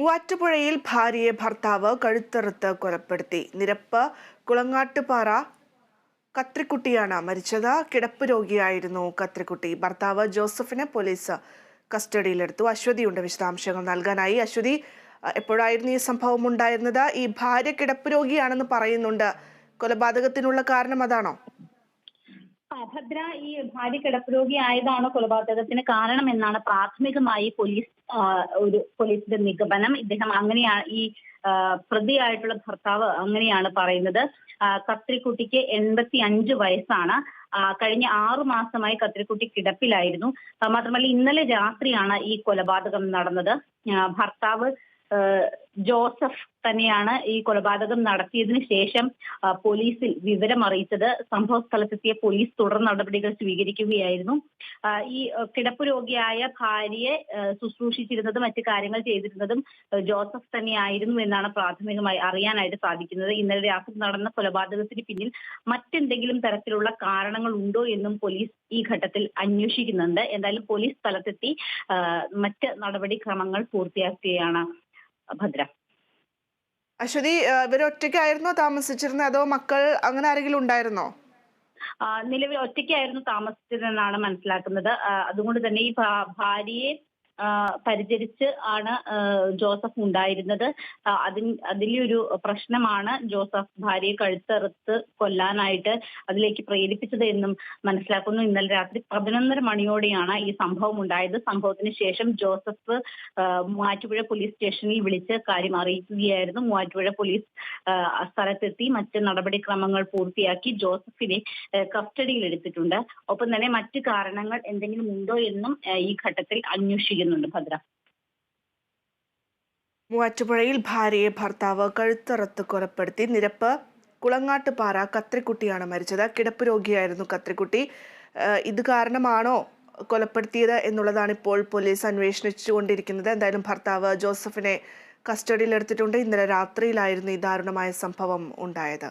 മൂവാറ്റുപുഴയിൽ ഭാര്യയെ ഭർത്താവ് കഴുത്തറുത്ത് കൊലപ്പെടുത്തി. നിരപ്പ് കുളങ്ങാട്ടുപാറ കത്രിക്കുട്ടിയാണ് മരിച്ചത്. കിടപ്പ് രോഗിയായിരുന്നു കത്രിക്കുട്ടി. ഭർത്താവ് ജോസഫിനെ പോലീസ് കസ്റ്റഡിയിലെടുത്തു. അശ്വതിയുണ്ട് വിശദാംശങ്ങൾ നൽകാനായി. അശ്വതി എപ്പോഴായിരുന്നു ഈ സംഭവം ഉണ്ടായിരുന്നത്? ഈ ഭാര്യ കിടപ്പ് രോഗിയാണെന്ന് പറയുന്നുണ്ട്. കൊലപാതകത്തിനുള്ള കാരണം അതാണോ? ആ, ഭദ്ര ഈ ഭാര്യ കിടപ്പുരോഗി ആയതാണോ കൊലപാതകത്തിന് കാരണം എന്നാണ് പ്രാഥമികമായി പോലീസ് ഒരു പോലീസിന്റെ നിഗമനം. ഇദ്ദേഹം അങ്ങനെയാണ് ഈ പ്രതിയായിട്ടുള്ള ഭർത്താവ് അങ്ങനെയാണ് പറയുന്നത്. കത്രിക്കുട്ടിക്ക് എൺപത്തി അഞ്ച് വയസ്സാണ് കഴിഞ്ഞ ആറു മാസമായി കത്രിക്കുട്ടി കിടപ്പിലായിരുന്നു. മാത്രമല്ല ഇന്നലെ രാത്രിയാണ് ഈ കൊലപാതകം നടന്നത്. ഭർത്താവ് ജോസഫ് തന്നെയാണ് ഈ കൊലപാതകം നടത്തിയതിന് ശേഷം പോലീസിൽ വിവരം അറിയിച്ചത്. സംഭവ സ്ഥലത്തെത്തിയ പോലീസ് തുടർ നടപടികൾ സ്വീകരിക്കുകയായിരുന്നു. ഈ കിടപ്പ് രോഗിയായ ഭാര്യയെ ശുശ്രൂഷിച്ചിരുന്നതും മറ്റു കാര്യങ്ങൾ ചെയ്തിരുന്നതും ജോസഫ് തന്നെയായിരുന്നു എന്നാണ് പ്രാഥമികമായി അറിയാനായിട്ട് സാധിക്കുന്നത്. ഇന്നലെ രാത്രി നടന്ന കൊലപാതകത്തിന് പിന്നിൽ മറ്റെന്തെങ്കിലും തരത്തിലുള്ള കാരണങ്ങൾ ഉണ്ടോ എന്നും പോലീസ് ഈ ഘട്ടത്തിൽ അന്വേഷിക്കുന്നുണ്ട്. എന്തായാലും പോലീസ് സ്ഥലത്തെത്തി മറ്റ് നടപടിക്രമങ്ങൾ പൂർത്തിയാക്കുകയാണ്. ഭദ്ര. അശ്വതി ഇവരൊറ്റയ്ക്കായിരുന്നോ താമസിച്ചിരുന്നത് അതോ മക്കൾ അങ്ങനെ ആരെങ്കിലും ഉണ്ടായിരുന്നോ? നിലവിൽ ഒറ്റയ്ക്കായിരുന്നു താമസിച്ചതെന്നാണ് മനസ്സിലാക്കുന്നത്. അതുകൊണ്ട് തന്നെ ഈ ഭാര്യയെ പരിചരിച്ച് ആണ് ജോസഫ് ഉണ്ടായിരുന്നത്. അതിന് അതിലെ അതിലൊരു പ്രശ്നമാണ് ജോസഫ് ഭാര്യയെ കഴുത്തറുത്ത് കൊല്ലാനായിട്ട് അതിലേക്ക് പ്രേരിപ്പിച്ചത് എന്നും മനസ്സിലാക്കുന്നു. ഇന്നലെ രാത്രി പതിനൊന്നര മണിയോടെയാണ് ഈ സംഭവം ഉണ്ടായത്. സംഭവത്തിന് ശേഷം ജോസഫ് മൂവാറ്റുപുഴ പോലീസ് സ്റ്റേഷനിൽ വിളിച്ച് കാര്യം അറിയിക്കുകയായിരുന്നു. മൂവാറ്റുപുഴ പോലീസ് സ്ഥലത്തെത്തി മറ്റ് നടപടിക്രമങ്ങൾ പൂർത്തിയാക്കി ജോസഫിനെ കസ്റ്റഡിയിൽ എടുത്തിട്ടുണ്ട് ഒപ്പം തന്നെ മറ്റ് കാരണങ്ങൾ എന്തെങ്കിലും ഉണ്ടോ എന്നും ഈ ഘട്ടത്തിൽ അന്വേഷിക്കുന്നുണ്ട് ഭദ്ര. മൂവാറ്റുപുഴയിൽ ഭാര്യയെ ഭർത്താവ് കഴുത്തറത്ത് കൊലപ്പെടുത്തി. നിരപ്പ് കുളങ്ങാട്ടുപാറ കത്രിക്കുട്ടിയാണ് മരിച്ചത്. കിടപ്പ് രോഗിയായിരുന്നു കത്രിക്കുട്ടി. ഇത് കാരണമാണോ കൊലപ്പെടുത്തിയത് എന്നുള്ളതാണ് ഇപ്പോൾ പോലീസ് അന്വേഷിച്ചുകൊണ്ടിരിക്കുന്നത്. എന്തായാലും ഭർത്താവ് ജോസഫിനെ കസ്റ്റഡിയിലെടുത്തിട്ടുണ്ട്. ഇന്നലെ രാത്രിയിലായിരുന്നു ഈ ദാരുണമായ സംഭവം ഉണ്ടായത്.